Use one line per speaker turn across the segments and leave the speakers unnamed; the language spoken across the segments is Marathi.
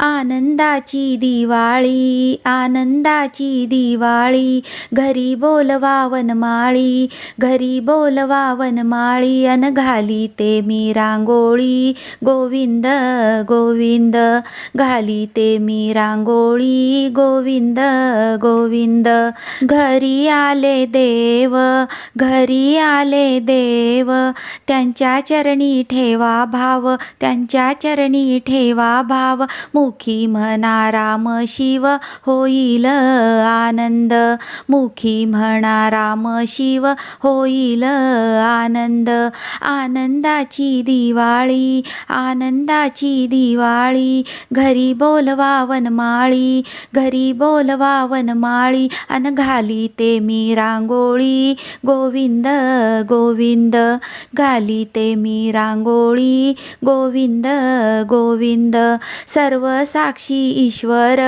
आनंदाची दिवाळी आनंदाची दिवाळी घरी बोलवा वनमाळी घरी बोलवा वनमाळी अन घाली ते मी रांगोळी. गोविंद गोविंद घाली ते मी रांगोळी. गोविंद गोविंद घरी आले देव घरी आले देव त्यांच्या चरणी ठेवा भाव त्यांच्या चरणी ठेवा भाव. मु मुखी म्हणा राम शिव होईल आनंद. मुखी म्हणा राम शिव होईल आनंद. आनंदाची दिवाळी आनंदाची दिवाळी. घरी बोलवा वनमाळी घरी बोलवा वनमाळी अन घाली ते मी रांगोळी. गोविंद गोविंद. घाली ते मी रांगोळी. गोविंद गोविंद. सर्व साक्षी ईश्वर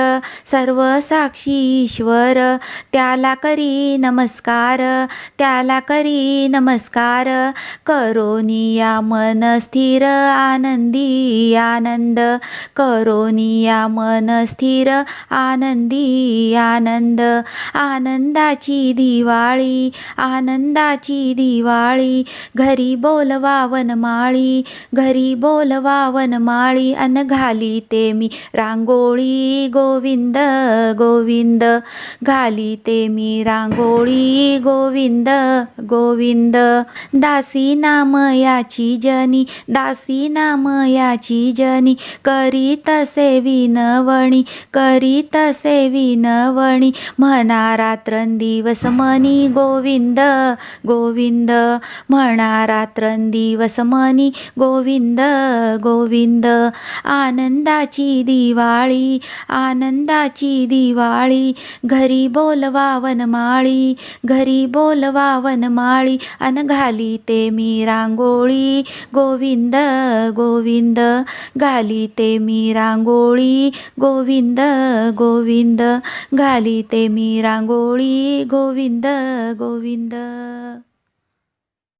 सर्व साक्षी ईश्वर त्याला करी नमस्कार त्याला करी नमस्कार करोनिया मन स्थिर आनंदी आनंद करोनिया मन स्थिर आनंदी आनंद आनंदाची दिवाळी आनंदाची दिवाळी घरी बोलवा वनमाळी घरी बोलवा वनमाळी अन घाली ते मी रांगोळी गोविंद गोविंद. घाली ते मी रांगोळी गोविंद गोविंद. दासी नाम याची जनी दासी नाम याची जनी. करी तसे विनवणी करी तसे विनवणी. म्हणा रात्रंदिवस मनी गोविंद गोविंद. म्हणा रात्रंदिवस मनी गोविंद गोविंद. आनंदाची दिवाळी आनंदाची दिवाळी घरी बोलवा वनमाळी घरी बोलवा वनमाळी अन घाली ते मी रांगोळी. गोविंद गोविंद घाली ते मी रांगोळी. गोविंद गोविंद घाली ते मी रांगोळी. गोविंद गोविंद.